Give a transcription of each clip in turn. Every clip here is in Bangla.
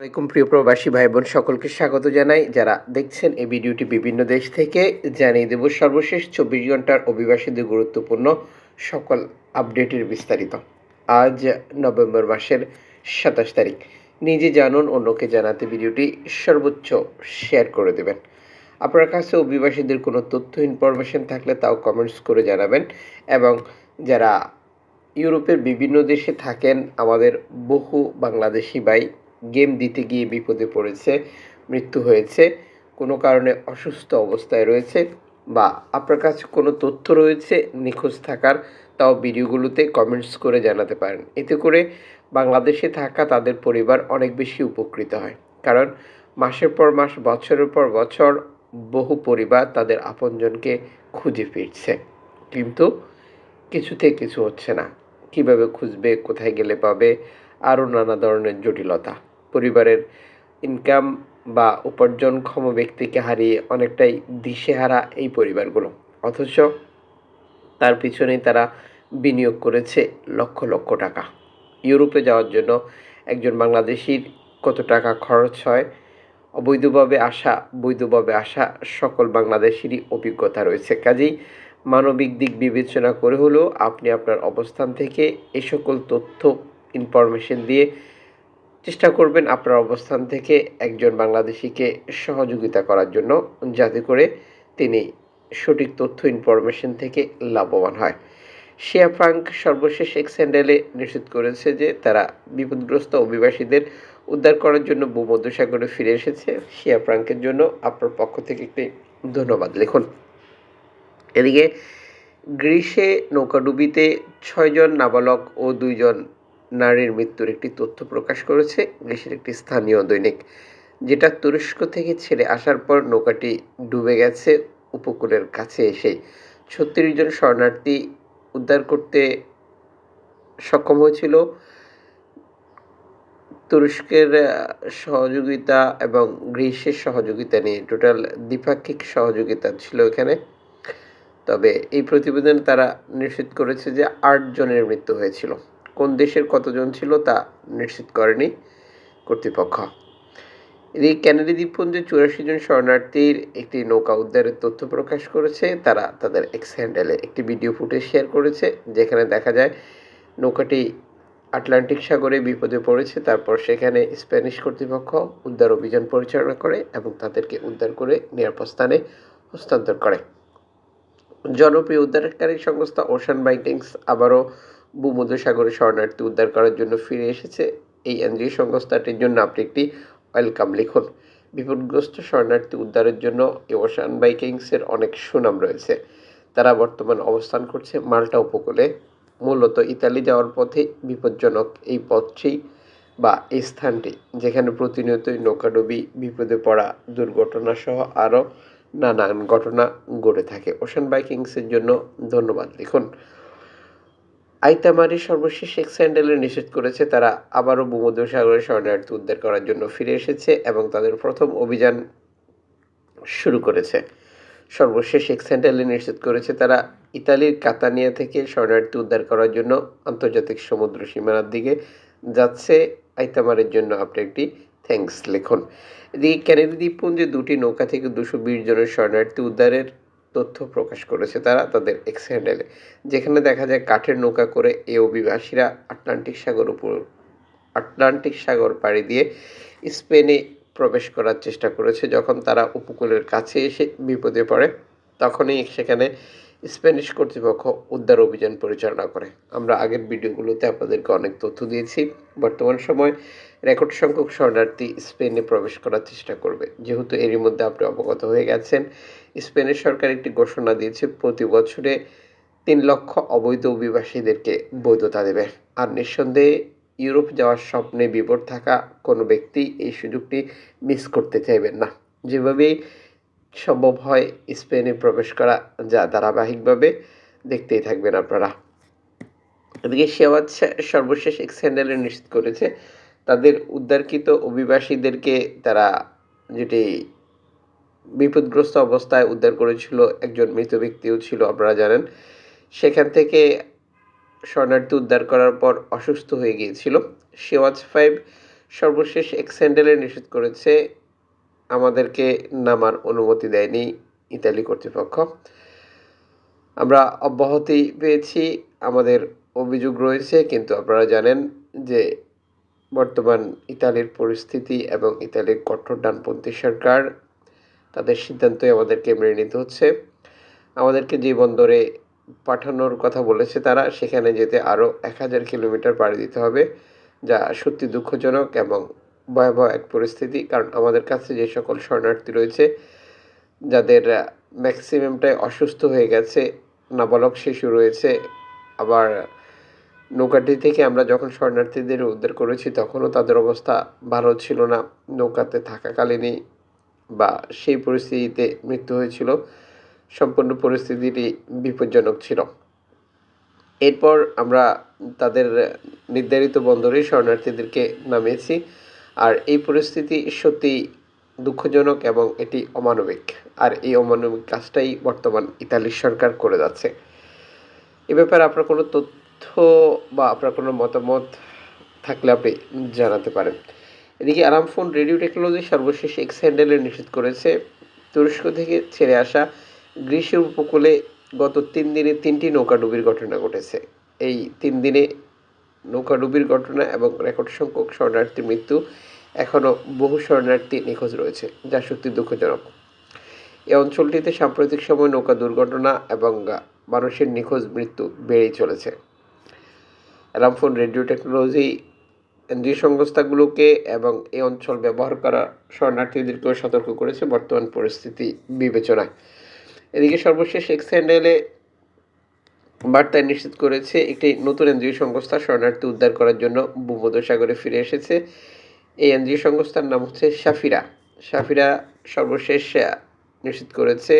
আসসালামাইকুম প্রিয় প্রবাসী ভাই বোন সকলকে স্বাগত জানাই। যারা দেখছেন এই ভিডিওটি বিভিন্ন দেশ থেকে, জানিয়ে দেব সর্বশেষ চব্বিশ ঘণ্টার অভিবাসীদের গুরুত্বপূর্ণ সকল আপডেটের বিস্তারিত। আজ নভেম্বর মাসের সাতাশ তারিখ। নিজে জানুন, অন্যকে জানাতে ভিডিওটি সর্বোচ্চ শেয়ার করে দেবেন। আপনার কাছে অভিবাসীদের কোনো তথ্য, ইনফরমেশন থাকলে তাও কমেন্টস করে জানাবেন। এবং যারা ইউরোপের বিভিন্ন দেশে থাকেন, আমাদের বহু বাংলাদেশি ভাই গেম দিতে গিয়ে বিপদে পড়েছে, মৃত্যু হয়েছে, কোনো কারণে অসুস্থ অবস্থায় রয়েছে বা আপনার কাছে কোনো তথ্য রয়েছে, নিখোঁজ থাকার, তাও ভিডিওগুলোতে কমেন্টস করে জানাতে পারেন। এতে করে বাংলাদেশে থাকা তাদের পরিবার অনেক বেশি উপকৃত হয়। কারণ মাসের পর মাস, বছরের পর বছর বহু পরিবার তাদের আপনজনকে খুঁজে ফিরছে। কিন্তু কিছুতে কিছু হচ্ছে না। কীভাবে খুঁজবে, কোথায় গেলে পাবে, আরও নানা ধরনের জটিলতা। পরিবারের ইনকাম বা উপার্জনক্ষম ব্যক্তিকে হারিয়ে অনেকটাই দিশেহারা এই পরিবারগুলো। অথচ তার পিছনেই তারা বিনিয়োগ করেছে লক্ষ লক্ষ টাকা। ইউরোপে যাওয়ার জন্য একজন বাংলাদেশির কত টাকা খরচ হয়? অবৈধভাবে আসা, বৈধভাবে আসা সকল বাংলাদেশিরই অভিজ্ঞতা রয়েছে। কাজেই মানবিক দিক বিবেচনা করে হলেও আপনি আপনার অবস্থান থেকে এ সকল তথ্য ইনফরমেশন দিয়ে চেষ্টা করবেন আপনার অবস্থান থেকে একজন বাংলাদেশিকে সহযোগিতা করার জন্য, যাতে করে তিনি সঠিক তথ্য ইনফরমেশন থেকে লাভবান হয়। শিয়া ফ্রাঙ্ক সর্বশেষ এক স্যান্ডেলে নিশ্চিত করেছে যে তারা বিপদগ্রস্ত অভিবাসীদের উদ্ধার করার জন্য ভূমধ্যসাগরে ফিরে এসেছে। শিয়া ফ্রাঙ্কের জন্য আপনার পক্ষ থেকে একটি ধন্যবাদ লিখুন। এদিকে গ্রীষ্মে নৌকাডুবিতে ছয়জন নাবালক ও দুইজন নারীর মৃত্যুর একটি তথ্য প্রকাশ করেছে গ্রীসের একটি স্থানীয় দৈনিক, যেটা তুরস্ক থেকে ছেড়ে আসার পর নৌকাটি ডুবে গেছে উপকূলের কাছে এসে। ছত্রিশ জন শরণার্থী উদ্ধার করতে সক্ষম হয়েছিল। তুরস্কের সহযোগিতা এবং গ্রীসের সহযোগিতা নিয়ে টোটাল দ্বিপাক্ষিক সহযোগিতা ছিল এখানে। তবে এই প্রতিবেদনে তারা নিশ্চিত করেছে যে আট জনের মৃত্যু হয়েছিল। কোন দেশের কতজন ছিল তা নিশ্চিত করেনি কর্তৃপক্ষ। এদিকে ক্যানাডি দ্বীপপুঞ্জে চুরাশি জন শরণার্থীর একটি নৌকা উদ্ধারের তথ্য প্রকাশ করেছে। তারা তাদের এক্স হ্যান্ডেলে একটি ভিডিও ফুটেজ শেয়ার করেছে, যেখানে দেখা যায় নৌকাটি আটলান্টিক সাগরে বিপদে পড়েছে। তারপর সেখানে স্প্যানিশ কর্তৃপক্ষ উদ্ধার অভিযান পরিচালনা করে এবং তাদেরকে উদ্ধার করে নিরাপদ স্থানে হস্তান্তর করে। জনপ্রিয় উদ্ধারকারী সংস্থা ওশান বাইকিংস আবারও ভূমধ্যসাগরে শরণার্থী উদ্ধার করার জন্য ফিরে এসেছে এই এনজিও সংস্থাটির জন্য আপনি একটি ওয়েলকাম লিখুন। বিপদগ্রস্ত শরণার্থী উদ্ধারের জন্য এই ওশান বাইকিংসের অনেক সুনাম রয়েছে। তারা বর্তমান অবস্থান করছে মাল্টা উপকূলে। মূলত ইতালি যাওয়ার পথে বিপজ্জনক এই পথটি বা এই স্থানটি, যেখানে প্রতিনিয়তই নৌকাডুবি, বিপদে পড়া দুর্ঘটনা সহ আরও নানান ঘটনা ঘটে থাকে। ওশান বাইকিংসের জন্য ধন্যবাদ লিখুন। আইতামারি সর্বশেষ এক স্যান্ডেলে নিষেধ করেছে। তারা আবারও ভূমধ্যসাগরে শরণার্থী উদ্ধার করার জন্য ফিরে এসেছে এবং তাদের প্রথম অভিযান শুরু করেছে। সর্বশেষ এক স্যান্ডেলে নিষেধ করেছে তারা ইতালির কাতানিয়া থেকে শরণার্থী উদ্ধার করার জন্য আন্তর্জাতিক সমুদ্র সীমানার দিকে যাচ্ছে। আইতামারের জন্য আপনি একটি থ্যাঙ্কস লিখুন। এদিকে ক্যানেডি দ্বীপপুঞ্জে দুটি নৌকা থেকে দুশো বিশ জনের শরণার্থী উদ্ধারের তথ্য প্রকাশ করেছে তারা তাদের এক্স হ্যান্ডেলে যেখানে দেখা যায় কাঠের নৌকা করে এ অভিবাসীরা আটলান্টিক সাগর উপর, আটলান্টিক সাগর পাড়ি দিয়ে স্পেনে প্রবেশ করার চেষ্টা করেছে। যখন তারা উপকূলের কাছে এসে বিপদে পড়ে, তখনই সেখানে স্প্যানিশ কর্তৃপক্ষ উদ্ধার অভিযান পরিচালনা করে। আমরা আগের ভিডিওগুলোতে আপনাদেরকে অনেক তথ্য দিয়েছি। বর্তমান সময় রেকর্ড সংখ্যক শরণার্থী স্পেনে প্রবেশ করার চেষ্টা করবে। যেহেতু এরই মধ্যে আপনি অবগত হয়ে গেছেন স্পেনের সরকার একটি ঘোষণা দিয়েছে, প্রতি বছরে তিন লক্ষ অবৈধ অভিবাসীদেরকে বৈধতা দেবে। আর নিঃসন্দেহে ইউরোপ যাওয়ার স্বপ্নে বিপদ থাকা কোনো ব্যক্তি এই সুযোগটি মিস করতে চাইবেন না। যেভাবেই সম্ভব হয়, স্পেনে প্রবেশ করা যা ধারাবাহিকভাবে দেখতেই থাকবেন আপনারা। এদিকে সেওয়াজ সর্বশেষ এক স্যান্ডেলে নিশ্চিত করেছে, তাদের উদ্ধারকৃত অভিবাসীদেরকে তারা যেটি বিপদগ্রস্ত অবস্থায় উদ্ধার করেছিল একজন মৃত ব্যক্তিও ছিল, আপনারা জানেন। সেখান থেকে শরণার্থী উদ্ধার করার পর অসুস্থ হয়ে গিয়েছিল। শেওয়াজ ফাইভ সর্বশেষ এক্সেন্ডেলে নিষেধ করেছে, আমাদেরকে নামার অনুমতি দেয়নি ইতালি কর্তৃপক্ষ। আমরা অব্যাহতি পেয়েছি, আমাদের অভিযোগ রয়েছে, কিন্তু আপনারা জানেন যে বর্তমান ইতালির পরিস্থিতি এবং ইতালির কঠোর ডানপন্থী সরকার তাদের সিদ্ধান্তই আমাদেরকে মেনে নিতে হচ্ছে। আমাদেরকে যে বন্দরে পাঠানোর কথা বলেছে তারা। সেখানে যেতে আরও এক হাজার কিলোমিটার পাড়ি দিতে হবে, যা সত্যি দুঃখজনক এবং ভয়াবহ এক পরিস্থিতি। কারণ আমাদের কাছে যে সকল শরণার্থী রয়েছে, যাদের ম্যাক্সিমামটাই অসুস্থ হয়ে গেছে, নাবালক শিশু রয়েছে, আবার নৌকাটি থেকে আমরা যখন শরণার্থীদের উদ্ধার করেছি, তখনও তাদের অবস্থা ভালো ছিল না। নৌকাতে থাকাকালীনই বা সেই পরিস্থিতিতে মৃত্যু হয়েছিল, সম্পূর্ণ পরিস্থিতিটি বিপজ্জনক ছিল। এরপর আমরা তাদের নির্ধারিত বন্দরে শরণার্থীদেরকে নামিয়েছি আর এই পরিস্থিতি সত্যি দুঃখজনক এবং এটি অমানবিক। আর এই অমানবিক কাজটাই বর্তমান ইতালির সরকার করে যাচ্ছে। এ ব্যাপারে আপনার কোনো তথ্য বা আপনার কোনো মতামত থাকলে আপনি জানাতে পারেন। এদিকে আরামফোন রেডিও টেকনোলজি সর্বশেষ এক্স হ্যান্ডেলে নিষেধ করেছে। তুরস্ক থেকে ছেড়ে আসা গ্রীষ্মের উপকূলে গত তিন দিনে তিনটি নৌকাডুবির ঘটনা ঘটেছে। এই তিন দিনে নৌকাডুবির ঘটনা এবং রেকর্ড সংখ্যক শরণার্থীর মৃত্যু এখনও বহু শরণার্থী নিখোঁজ রয়েছে, যা সত্যি দুঃখজনক। এই অঞ্চলটিতে সাম্প্রতিক সময় নৌকা দুর্ঘটনা এবং মানুষের নিখোঁজ মৃত্যু বেড়েই চলেছে। রামফোন রেডিও টেকনোলজি এনজিও সংস্থাগুলোকে এবং এই অঞ্চল ব্যবহার করা শরণার্থীদেরকেও সতর্ক করেছে বর্তমান পরিস্থিতি বিবেচনায়। এদিকে সর্বশেষ এক্স হ্যান্ডেলে বার্তায় নিশ্চিত করেছে, একটি নতুন এনজিও সংস্থা শরণার্থী উদ্ধার করার জন্য ভূমধ্যসাগরে ফিরে এসেছে। এই এনজিও সংস্থার নাম হচ্ছে সাফিরা। সাফিরা সর্বশেষ নিশ্চিত করেছে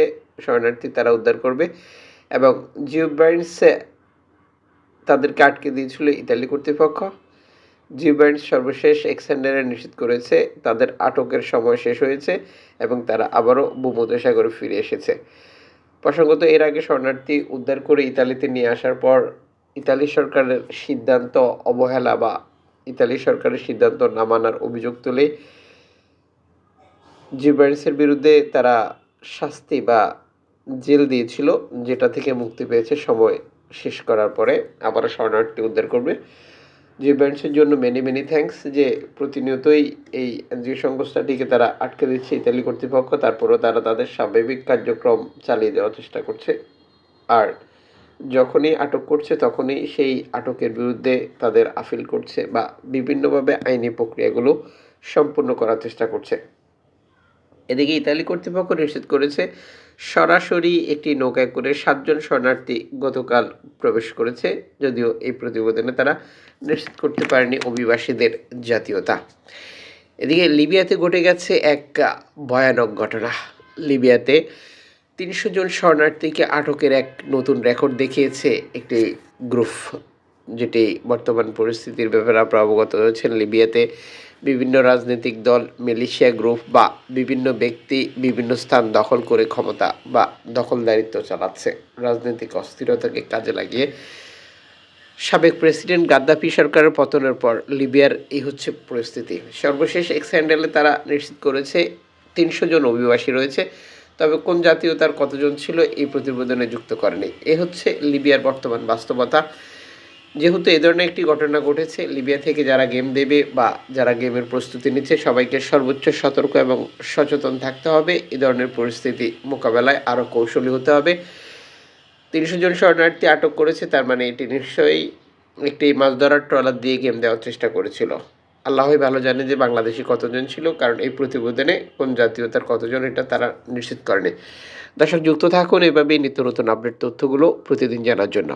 শরণার্থী তারা উদ্ধার করবে এবং জিও ব্রাইন্স তাদেরকে আটকে দিয়েছিল ইতালি কর্তৃপক্ষ। ব্রাইন্স সর্বশেষ এক্সেন্ডারে নিশ্চিত করেছে। তাদের আটকের সময় শেষ হয়েছে এবং তারা আবারও ভূমধ্যসাগরে ফিরে এসেছে। প্রসঙ্গত, এর আগে শরণার্থী উদ্ধার করে ইতালিতে নিয়ে আসার পর ইতালি সরকারের সিদ্ধান্ত অবহেলা বা ইতালি সরকারের সিদ্ধান্ত না মানার অভিযোগ তুলে জিবার্সের বিরুদ্ধে তারা শাস্তি বা জেল দিয়েছিল, যেটা থেকে মুক্তি পেয়েছে সময় শেষ করার পরে। আবারও শরণার্থী উদ্ধার করবে। জিবার্সের জন্য মেনি মেনি থ্যাঙ্কস যে প্রতিনিয়তই এই এনজিও সংস্থাটিকে তারা আটকে দিচ্ছে ইতালি কর্তৃপক্ষ, তারপরেও তারা তাদের স্বাভাবিক কার্যক্রম চালিয়ে দেওয়ার চেষ্টা করছে। আর যখনই আটক করছে, তখনই সেই আটকের বিরুদ্ধে তাদের আপিল করছে বা বিভিন্নভাবে আইনি প্রক্রিয়াগুলো সম্পূর্ণ করার চেষ্টা করছে। এদিকে ইতালি কর্তৃপক্ষ নিশ্চিত করেছে, সরাসরি একটি নৌকায় করে সাতজন শরণার্থী গতকাল প্রবেশ করেছে, যদিও এই প্রতিবেদনে তারা নিশ্চিত করতে পারেনি অভিবাসীদের জাতীয়তা। এদিকে লিবিয়াতে ঘটে গেছে এক ভয়ানক ঘটনা। লিবিয়াতে তিনশো জন শরণার্থীকে আটকের এক নতুন রেকর্ড দেখিয়েছে একটি গ্রুপ, যেটি বর্তমান পরিস্থিতির ব্যাপারে আপনারা অবগত হয়েছেন লিবিয়াতে বিভিন্ন রাজনৈতিক দল, মিলিশিয়া গ্রুপ বা বিভিন্ন ব্যক্তি বিভিন্ন স্থান দখল করে ক্ষমতা বা দখলদারিত্ব চালাচ্ছে। রাজনৈতিক অস্থিরতাকে কাজে লাগিয়ে সাবেক প্রেসিডেন্ট গাদ্দাফি সরকারের পতনের পর লিবিয়ার এই হচ্ছে পরিস্থিতি। সর্বশেষ এক্স হ্যান্ডেলে তারা নিশ্চিত করেছে, তিনশো জন অভিবাসী রয়েছে, তবে কোন জাতীয়তার কতজন ছিল এই প্রতিবেদনে যুক্ত করেনি। এ হচ্ছে লিবিয়ার বর্তমান বাস্তবতা। যেহেতু এ ধরনের একটি ঘটনা ঘটেছে, লিবিয়া থেকে যারা গেম দেবে বা যারা গেমের প্রস্তুতি নিচ্ছে, সবাইকে সর্বোচ্চ সতর্ক এবং সচেতন থাকতে হবে। এ ধরনের পরিস্থিতি মোকাবেলায় আরও কৌশলী হতে হবে। তিনশো জন শরণার্থী আটক করেছে, তার মানে এটি নিশ্চয়ই একটি মাছ ধরার ট্রলার দিয়ে গেম দেওয়ার চেষ্টা করেছিল। আল্লাহই ভালো জানে যে বাংলাদেশি কতজন ছিল, কারণ এই প্রতিবেদনে কোন জাতীয়তার কতজন এটা তারা নিশ্চিত করেনি। দর্শক, যুক্ত থাকুন, এভাবেই নিত্য নতুন আপডেট তথ্যগুলো প্রতিদিন জানার জন্য।